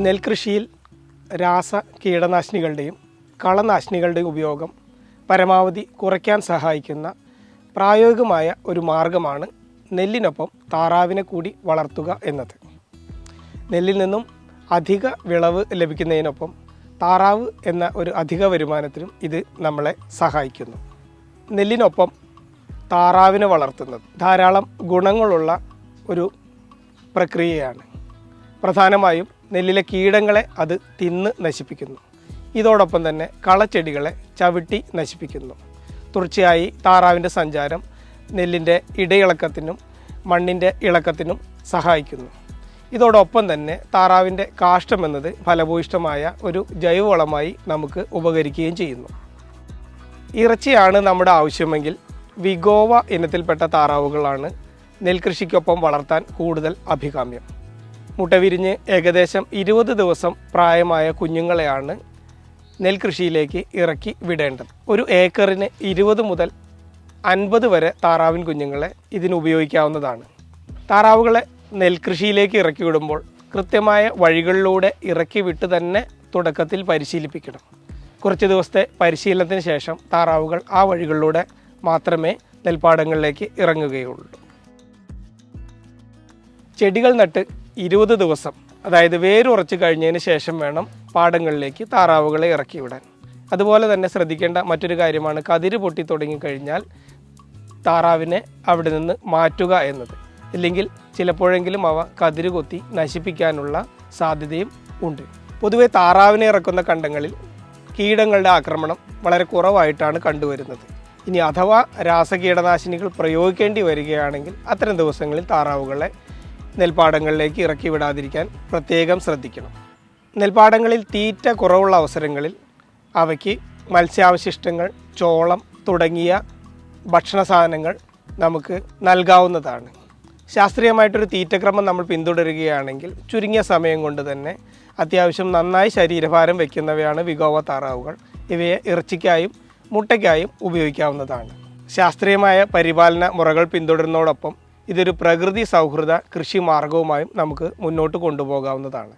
നെൽകൃഷിയിൽ രാസ കീടനാശിനികളുടെയും കളനാശിനികളുടെയും ഉപയോഗം പരമാവധി കുറയ്ക്കാൻ സഹായിക്കുന്ന പ്രായോഗികമായ ഒരു മാർഗമാണ് നെല്ലിനൊപ്പം താറാവിനെ കൂടി വളർത്തുക എന്നത്. നെല്ലിൽ നിന്നും അധിക വിളവ് ലഭിക്കുന്നതിനൊപ്പം താറാവ് എന്ന ഒരു അധിക വരുമാനത്തിനും ഇത് നമ്മളെ സഹായിക്കുന്നു. നെല്ലിനൊപ്പം താറാവിനെ വളർത്തുന്നത് ധാരാളം ഗുണങ്ങളുള്ള ഒരു പ്രക്രിയയാണ്. പ്രധാനമായും നെല്ലിലെ കീടങ്ങളെ അത് തിന്ന് നശിപ്പിക്കുന്നു. ഇതോടൊപ്പം തന്നെ കളച്ചെടികളെ ചവിട്ടി നശിപ്പിക്കുന്നു. തുടർച്ചയായി താറാവിന്റെ സഞ്ചാരം നെല്ലിന്റെ ഇടയിളക്കത്തിനും മണ്ണിന്റെ ഇളക്കത്തിനും സഹായിക്കുന്നു. ഇതോടൊപ്പം തന്നെ താറാവിന്റെ കാഷ്ടം എന്നത് ഫലഭൂയിഷ്ടമായ ഒരു ജൈവവളമായി നമുക്ക് ഉപകരിക്കുകയും ചെയ്യുന്നു. ഇറച്ചിയാണ് നമ്മുടെ ആവശ്യമെങ്കിൽ വിഗോവ ഇനത്തിൽപ്പെട്ട താറാവുകളാണ് നെൽകൃഷിക്കൊപ്പം വളർത്താൻ കൂടുതൽ അഭികാമ്യം. മുട്ട വിരിഞ്ഞ് ഏകദേശം ഇരുപത് ദിവസം പ്രായമായ കുഞ്ഞുങ്ങളെയാണ് നെൽകൃഷിയിലേക്ക് ഇറക്കി വിടേണ്ടത്. ഒരു ഏക്കറിന് ഇരുപത് മുതൽ അൻപത് വരെ താറാവിൻ കുഞ്ഞുങ്ങളെ ഇതിന് ഉപയോഗിക്കാവുന്നതാണ്. താറാവുകളെ നെൽകൃഷിയിലേക്ക് ഇറക്കി വിടുമ്പോൾ കൃത്യമായ വഴികളിലൂടെ ഇറക്കി വിട്ട് തന്നെ തുടക്കത്തിൽ പരിശീലിപ്പിക്കണം. കുറച്ച് ദിവസത്തെ പരിശീലനത്തിന് ശേഷം താറാവുകൾ ആ വഴികളിലൂടെ മാത്രമേ നെൽപ്പാടങ്ങളിലേക്ക് ഇറങ്ങുകയുള്ളൂ. ചെടികൾ നട്ട് ഇരുപത് ദിവസം അതായത് വേരുറച്ച് കഴിഞ്ഞതിന് ശേഷം വേണം പാടങ്ങളിലേക്ക് താറാവുകളെ ഇറക്കി വിടാൻ അതുപോലെ തന്നെ ശ്രദ്ധിക്കേണ്ട മറ്റൊരു കാര്യമാണ് കതിര് പൊട്ടി തുടങ്ങിക്കഴിഞ്ഞാൽ താറാവിനെ അവിടെ നിന്ന് മാറ്റുക എന്നത്. ഇല്ലെങ്കിൽ ചിലപ്പോഴെങ്കിലും അവ കതിര് കൊത്തി നശിപ്പിക്കാനുള്ള സാധ്യതയും ഉണ്ട്. പൊതുവെ താറാവിനെ ഇറക്കുന്ന കണ്ടങ്ങളിൽ കീടങ്ങളുടെ ആക്രമണം വളരെ കുറവായിട്ടാണ് കണ്ടുവരുന്നത്. ഇനി അഥവാ രാസകീടനാശിനികൾ പ്രയോഗിക്കേണ്ടി വരികയാണെങ്കിൽ അത്തരം ദിവസങ്ങളിൽ താറാവുകളെ നെൽപ്പാടങ്ങളിലേക്ക് ഇറക്കി വിടാതിരിക്കാൻ പ്രത്യേകം ശ്രദ്ധിക്കണം. നെൽപ്പാടങ്ങളിൽ തീറ്റ കുറവുള്ള അവസരങ്ങളിൽ അവയ്ക്ക് മത്സ്യാവശിഷ്ടങ്ങൾ ചോളം തുടങ്ങിയ ഭക്ഷണ സാധനങ്ങൾ നമുക്ക് നൽകാവുന്നതാണ്. ശാസ്ത്രീയമായിട്ടൊരു തീറ്റക്രമം നമ്മൾ പിന്തുടരുകയാണെങ്കിൽ ചുരുങ്ങിയ സമയം കൊണ്ട് തന്നെ അത്യാവശ്യം നന്നായി ശരീരഭാരം വയ്ക്കുന്നവയാണ് വിഗോവ താറാവുകൾ. ഇവയെ ഇറച്ചിക്കായും മുട്ടയ്ക്കായും ഉപയോഗിക്കാവുന്നതാണ്. ശാസ്ത്രീയമായ പരിപാലന മുറകൾ പിന്തുടരുന്നതോടൊപ്പം ഇതൊരു പ്രകൃതി സൗഹൃദ കൃഷി മാർഗവുമായും നമുക്ക് മുന്നോട്ട് കൊണ്ടുപോകാവുന്നതാണ്.